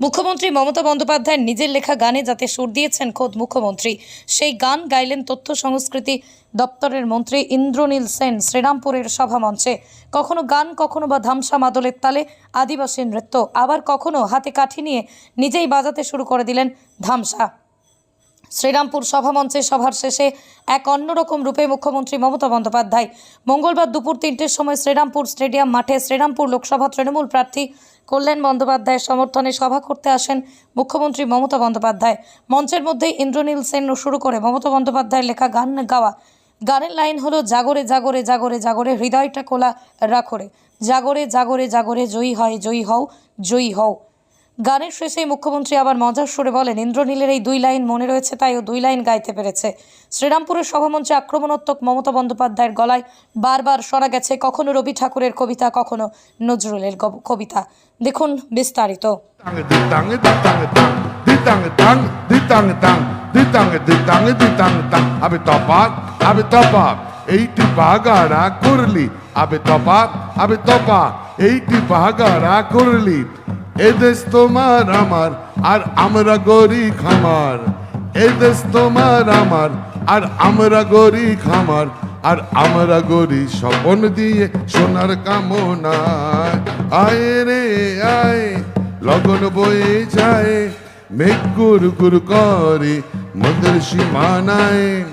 মুখ্যমন্ত্রী মমতা বন্দ্যোপাধ্যায়ের নিজের লেখা গানে যাতে সুর দিয়েছেন খোদ মুখ্যমন্ত্রী, সেই গান গাইলেন তথ্য সংস্কৃতি দপ্তরের মন্ত্রী ইন্দ্রনীল সেন শ্রীরামপুরের সভামঞ্চে কখনো গান, কখনো বা ধামসা মাদলের তালে আদিবাসী নৃত্য, আবার কখনো হাতে কাঠি নিয়ে নিজেই বাজাতে শুরু করে দিলেন ধামসা। শ্রীরামপুর সভামঞ্চে সভার শেষে এক অন্যরকম রূপে মুখ্যমন্ত্রী মমতা বন্দ্যোপাধ্যায়। মঙ্গলবার দুপুর তিনটের সময় শ্রীরামপুর স্টেডিয়াম মাঠে শ্রীরামপুর লোকসভা তৃণমূল প্রার্থী কল্যাণ বন্দ্যোপাধ্যায়ের সমর্থনে সভা করতে আসেন মুখ্যমন্ত্রী মমতা বন্দ্যোপাধ্যায়। মঞ্চের মধ্যে ইন্দ্রনীল সেন শুরু করে মমতা বন্দ্যোপাধ্যায়ের লেখা গান গাওয়া। গানের লাইন হলো, জাগরে জাগরে জাগরে জাগরে, হৃদয়টা কোলা রাখরে। জাগরে জাগরে জাগরে, জয়ী হয়, জয়ী হও জয়ী হও। গানের শেষে মুখ্যমন্ত্রী আবার মজার সুরে বলেন, ইন্দ্রনীলের এই দুই লাইন মনে রয়েছে তাই ও দুই লাইন গাইতে পেরেছে। শ্রীরামপুরের সভামঞ্চে আক্রমণাত্মক মমতা বন্দ্যোপাধ্যায়ের গলায় বারবার সরা গেছে কখনো রবি ঠাকুরের কবিতা, কখনো নজরুলের কবিতা। দেখুন বিস্তারিত। আবে করলি। আবে আবে করলি। এদেশ তোমার আমার, আর আমরা গরি খামার এদেশ তোমার আমার, আর আমরা গরি খামার আর আমরা গরি স্বপন দিয়ে সোনার কামনা আয় রে আয়, লগন বয়ে যায়, মেঘ গুর গুর করে মন্দির সীমানায়।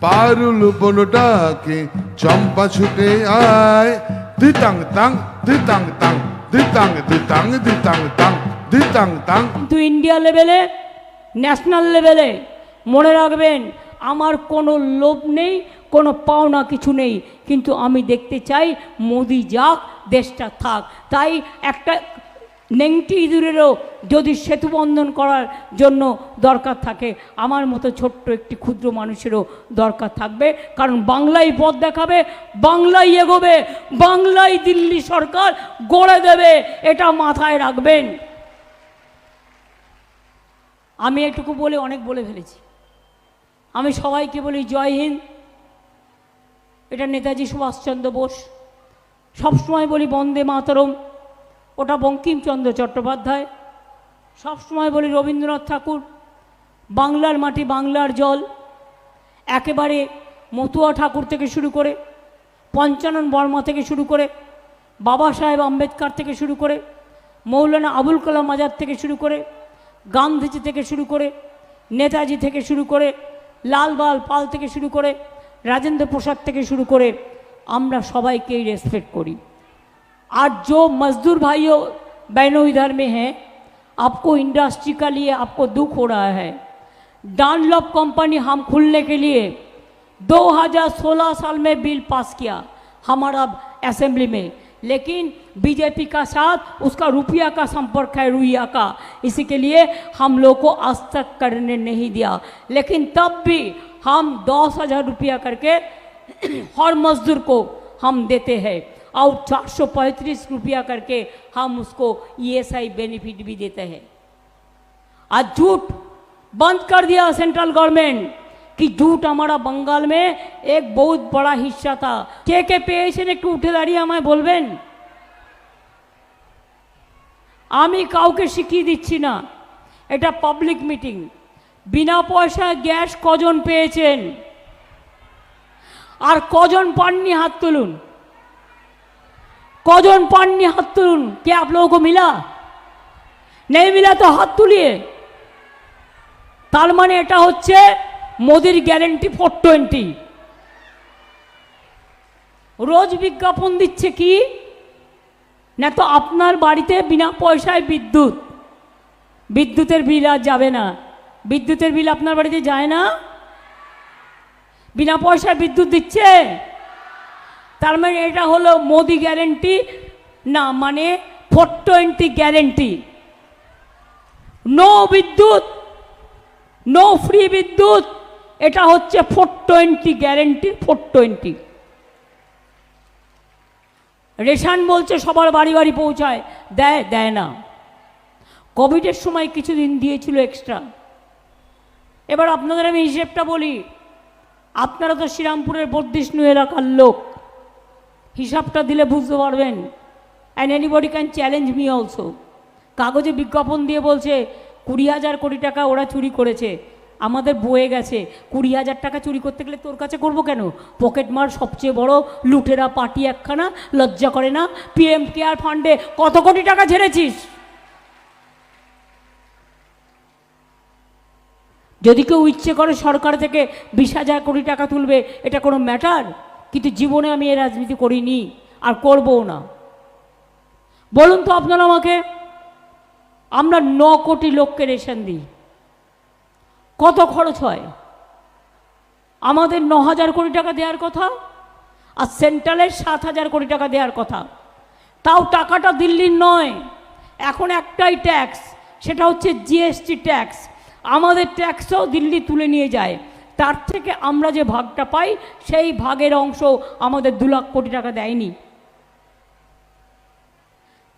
পারুল বনটাকে চম্পা ছুটে আয়। দিতাং তাং দিতাং তাং। দিতাং দিতাং দিতাং তাং দিতাং তাং কিন্তু ইন্ডিয়া লেভেলে ন্যাশনাল লেভেলে মনে রাখবেন, আমার কোনো লোভ নেই, কোনো পাওনা কিছু নেই। কিন্তু আমি দেখতে চাই, মোদি যাক, দেশটা থাক। তাই একটা নেংটি ইঁদুরেরও যদি সেতু বন্ধন করার জন্য দরকার থাকে, আমার মতো ছোট্ট একটি ক্ষুদ্র মানুষেরও দরকার থাকবে। কারণ বাংলায় পথ দেখাবে, বাংলায় এগোবে, বাংলায় দিল্লি সরকার গড়ে দেবে, এটা মাথায় রাখবেন। আমি এটুকু বলে অনেক বলে ফেলেছি। আমি সবাইকে বলি জয় হিন্দ। এটা নেতাজি সুভাষচন্দ্র বোস। সবসময় বলি বন্দে মাতরম। ওটা বঙ্কিমচন্দ্র চট্টোপাধ্যায়। সবসময় বলি রবীন্দ্রনাথ ঠাকুর, বাংলার মাটি বাংলার জল, একেবারে মতুয়া ঠাকুর থেকে শুরু করে, পঞ্চানন বর্মা থেকে শুরু করে, বাবা সাহেব আম্বেদকর থেকে শুরু করে, মৌলানা আবুল কালাম আজাদ থেকে শুরু করে, গান্ধীজি থেকে শুরু করে, নেতাজি থেকে শুরু করে লালবাল পাল থেকে শুরু করে, রাজেন্দ্র প্রসাদ থেকে শুরু করে, আমরা সবাইকেই রেসপেক্ট করি। आज जो मजदूर भाइयों, बहनों इधर में हैं, आपको इंडस्ट्री का लिए आपको दुख हो रहा है। डानलॉप कंपनी हम खुलने के लिए 2016 साल में बिल पास किया हमारा असेंबली में। लेकिन बीजेपी का साथ उसका रुपया का संपर्क है रुइया का। इसी के लिए हम लोग को आज तक करने नहीं दिया। लेकिन तब भी हम दस हज़ार रुपया करके हर मजदूर को हम देते हैं। और चार सौ पैंतीस रुपया करके हम उसको ईएसआई बेनिफिट भी देते हैं आज झूठ बंद कर दिया सेंट्रल गवर्नमेंट कि झूठ हमारा बंगाल में एक बहुत बड़ा हिस्सा था কে কে পেয়েছেন একটু উঠে দাঁড়িয়ে আমায় বলবেন আমি কাউকে শিখিয়ে দিচ্ছি না এটা পাবলিক মিটিং বিনা পয়সায় গ্যাস কজন পেয়েছেন আর কজন পাননি হাত তুলুন कौन पानी हाथ तुलून क्या आप लोगों को मिला नहीं मिला तो হাত তুলিয়ে তার মানে এটা হচ্ছে মোদির গ্যারেন্টি ফোর টোয়েন্টি রোজ বিজ্ঞাপন দিচ্ছে কি না তো আপনার বাড়িতে বিনা পয়সায় বিদ্যুৎ বিদ্যুতের বিল আর যাবে না বিদ্যুতের বিল আপনার বাড়িতে যায় না বিনা পয়সায় বিদ্যুৎ দিচ্ছে তার মানে এটা হলো মোদি গ্যারেন্টি না মানে ফোর টোয়েন্টি গ্যারেন্টি নো বিদ্যুৎ নো ফ্রি বিদ্যুৎ, এটা হচ্ছে four twenty guarantee four twenty. Ration বলছে সবার বাড়ি বাড়ি পৌঁছায়, দেয় দেয় না। কোভিডের সময় কিছুদিন দিয়েছিল এক্সট্রা এবার আপনাদের আমি হিসেবটা বলি, আপনারা তো শ্রীরামপুরের বর্ধিষ্ণু এলাকার লোক। হিসাবটা দিলে বুঝতে পারবেন। And anybody can challenge me also কাগজে বিজ্ঞাপন দিয়ে বলছে, কুড়ি হাজার কোটি টাকা ওরা চুরি করেছে। আমাদের বয়ে গেছে। কুড়ি হাজার টাকা চুরি করতে গেলে তোর কাছে করব কেন? পকেট মার সবচেয়ে বড় লুটেরা পার্টি একখানা, লজ্জা করে না? পিএম কেয়ার ফান্ডে কত কোটি টাকা ঝেড়েছিস? যদি কেউ ইচ্ছে করে সরকার থেকে বিশ হাজার কোটি টাকা তুলবে, এটা কোনো ম্যাটার কিন্তু জীবনে আমি এই রাজনীতি করিনি, আর করবও না। বলুন তো আপনারা আমাকে, আমরা ন কোটি লোককে রেশন দিই। কত খরচ হয়? আমাদের ন হাজার কোটি টাকা দেওয়ার কথা, আর সেন্ট্রালের সাত হাজার কোটি টাকা দেওয়ার কথা। তাও টাকাটা দিল্লির নয়, এখন একটাই ট্যাক্স, সেটা হচ্ছে জিএসটি ট্যাক্স। আমাদের ট্যাক্সও দিল্লি তুলে নিয়ে যায়। তার থেকে আমরা যে ভাগটা পাই, সেই ভাগের অংশ আমাদের দু লাখ কোটি টাকা দেয়নি।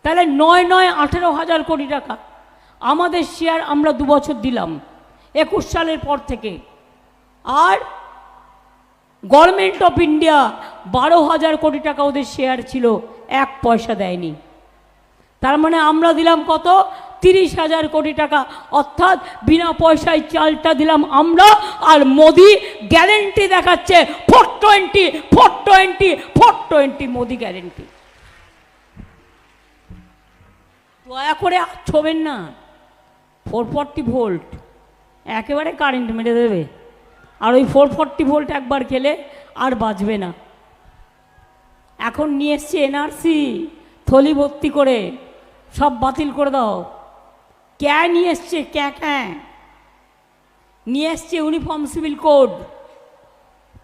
তাহলে নয় নয় আঠেরো হাজার কোটি টাকা আমাদের শেয়ার আমরা দু বছর দিলাম, একুশ সালের পর থেকে। আর গভর্নমেন্ট অফ ইন্ডিয়া বারো হাজার কোটি টাকা ওদের শেয়ার ছিল, এক পয়সা দেয়নি। তার মানে আমরা দিলাম কত? তিরিশ হাজার কোটি টাকা। অর্থাৎ বিনা পয়সায় চালটা দিলাম আমরা, আর মোদি গ্যারেন্টি দেখাচ্ছে four twenty four twenty four twenty Modi guarantee. দয়া করে ছোবেন না। ফোর ফর্টি ভোল্ট, একেবারে কারেন্ট মেরে দেবে। আর ওই ফোর ফর্টি ভোল্ট একবার খেলে আর বাঁচবে না। এখন নিয়ে এসছে এনআরসি, থলি ভর্তি করে, সব বাতিল করে দাও। ক্যা নিয়ে এসছে ক্যা ক্যা নিয়ে এসছে ইউনিফর্ম সিভিল কোড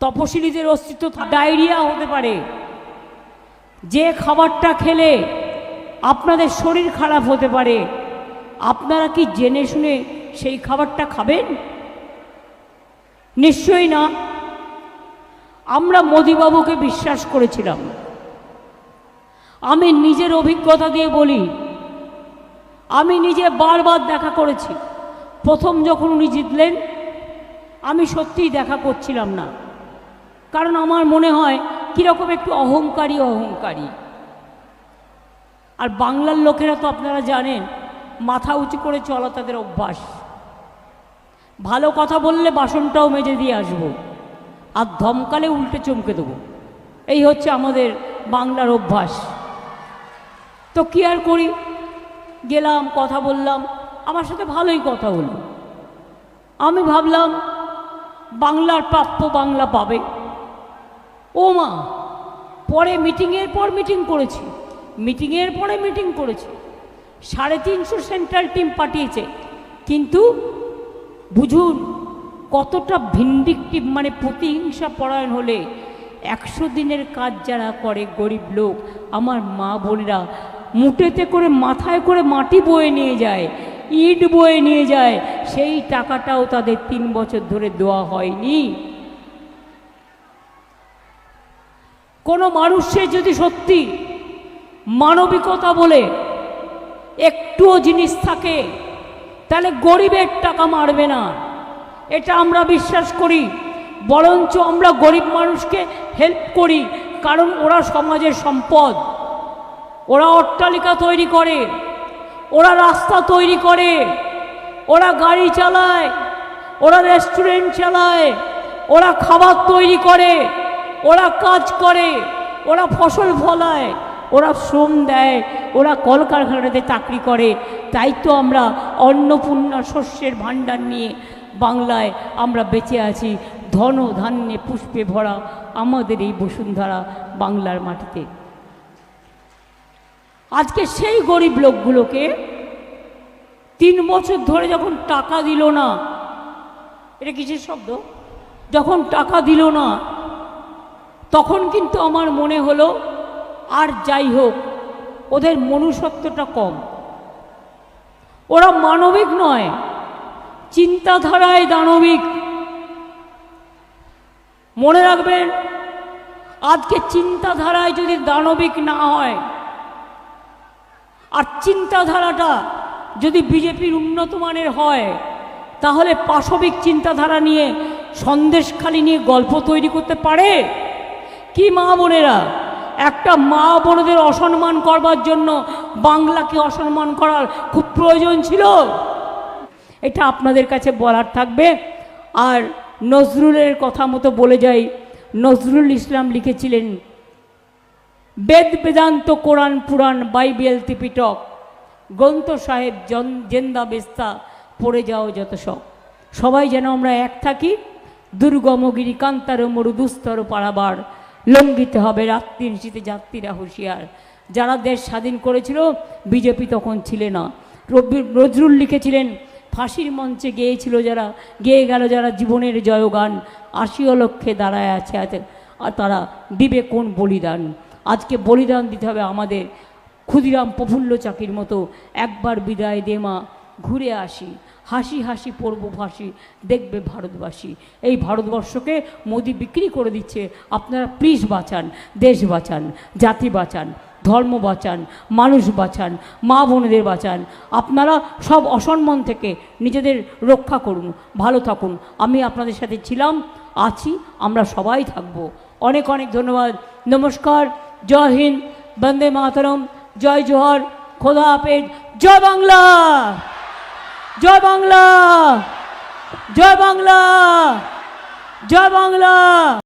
তপশিলীদের অস্তিত্ব ডায়রিয়া হতে পারে। যে খাবারটা খেলে আপনাদের শরীর খারাপ হতে পারে। আপনারা কি জেনে শুনে সেই খাবারটা খাবেন? নিশ্চয়ই না। আমরা মোদিবাবুকে বিশ্বাস করেছিলাম। আমি নিজের অভিজ্ঞতা দিয়ে বলি আমি নিজে বারবার দেখা করেছি। প্রথম যখন উনি জিতলেন, আমি সত্যিই দেখা করছিলাম না। কারণ আমার মনে হয়, কীরকম একটু অহংকারী অহংকারী। আর বাংলার লোকেরা তো আপনারা জানেন, মাথা উঁচু করে চলা তাদের অভ্যাস। ভালো কথা বললে বাসনটাও মেজে দিয়ে আসব। আর ধমকালে উল্টে চমকে দেবো। এই হচ্ছে আমাদের বাংলার অভ্যাস। তো কি আর করি? গেলাম, কথা বললাম, আমার সাথে ভালোই কথা হলো। আমি ভাবলাম, বাংলার প্রাপ্য বাংলা পাবে। ও মা, পরে মিটিংয়ের পর মিটিং করেছি, মিটিংয়ের পরে মিটিং করেছি। সাড়ে তিনশো সেন্ট্রাল টিম পাঠিয়েছে। কিন্তু বুঝুন, কতটা ভিন্ডিকটিভ মানে প্রতিহিংসা পরায়ণ হলে একশো দিনের কাজ যারা করে গরিব লোক, আমার মা বোনেরা মুটেতে করে মাথায় করে মাটি বয়ে নিয়ে যায়, ইট বয়ে নিয়ে যায়, সেই টাকাটাও তাদের তিন বছর ধরে দেওয়া হয়নি। কোনো মানুষের যদি সত্যি মানবিকতা বলে একটুও জিনিস থাকে, তাহলে গরিবের টাকা মারবে না। এটা আমরা বিশ্বাস করি, বরঞ্চ আমরা গরিব মানুষকে হেল্প করি, কারণ ওরা সমাজের সম্পদ। ওরা অট্টালিকা তৈরি করে, ওরা রাস্তা তৈরি করে, ওরা গাড়ি চালায়, ওরা রেস্টুরেন্ট চালায়, ওরা খাবার তৈরি করে, ওরা কাজ করে, ওরা ফসল ফলায়, ওরা শ্রম দেয়, ওরা কলকারখানাতে চাকরি করে। তাই তো আমরা অন্নপূর্ণা শস্যের ভাণ্ডার নিয়ে বাংলায় আমরা বেঁচে আছি। ধন ধান্যে পুষ্পে ভরা আমাদের এই বসুন্ধরা বাংলার মাটিতে। আজকে সেই গরিব লোকগুলোকে তিন বছর ধরে যখন টাকা দিল না, এটা কিসের শব্দ? যখন টাকা দিল না, তখন কিন্তু আমার মনে হলো, আর যাই হোক, ওদের মনুষ্যত্বটা কম। ওরা মানবিক নয়, চিন্তাধারায় দানবিক। মনে রাখবেন, আজকে চিন্তাধারায় যদি দানবিক না হয় আর চিন্তাধারাটা যদি বিজেপির উন্নত মানের হয়, তাহলে পাশবিক চিন্তাধারা নিয়ে, সন্দেশখালি নিয়ে গল্প তৈরি করতে পারে? কি মা বোনেরা? একটা মা বোনদের অসম্মান করবার জন্য বাংলাকে অসম্মান করার খুব প্রয়োজন ছিল। এটা আপনাদের কাছে বলার থাকবে। আর নজরুলের কথা মতো বলে যাই, নজরুল ইসলাম লিখেছিলেন বেদ বেদান্ত কোরআন পুরাণ বাইবেল ত্রিপিটক। গ্রন্থ সাহেব জন জেন্দা বেস্তা পড়ে যাও যত সব। সবাই যেন আমরা এক থাকি। দুর্গমগিরি কান্তার মরু দুস্তর পাড়াবার লঙ্ঘিতে হবে রাত্রির শীতে যাত্রীরা হুঁশিয়ার। যারা দেশ স্বাধীন করেছিল, বিজেপি তখন ছিল না। রবি- নজরুল লিখেছিলেন, ফাঁসির মঞ্চে গেয়েছিল যারা, গেয়ে গেল যারা জীবনের জয়গান। আশিও লক্ষ্যে দাঁড়ায় আছে আছে আর তারা দিবে কোন বলিদান? আজকে বলিদান দিতে হবে আমাদের। ক্ষুদিরাম প্রফুল্ল চাকির মতো একবার বিদায় দে মা, ঘুরে আসি। হাসি হাসি পড়ব ফাঁসি দেখবে ভারতবাসী। এই ভারতবর্ষকে মোদি বিক্রি করে দিচ্ছে। আপনারা প্লিজ বাঁচান, দেশ বাঁচান, জাতি বাঁচান, ধর্ম বাঁচান, মানুষ বাঁচান, মা বোনেদের বাঁচান। আপনারা সব অসম্মান থেকে নিজেদের রক্ষা করুন, ভালো থাকুন। আমি আপনাদের সাথে ছিলাম, আছি, আমরা সবাই থাকব। অনেক অনেক ধন্যবাদ। নমস্কার। জয় হিন্দ, বন্দে মাতরম, জয় জোহর, খোদা হাফেজ, জয় বাংলা জয় বাংলা জয় বাংলা জয় বাংলা।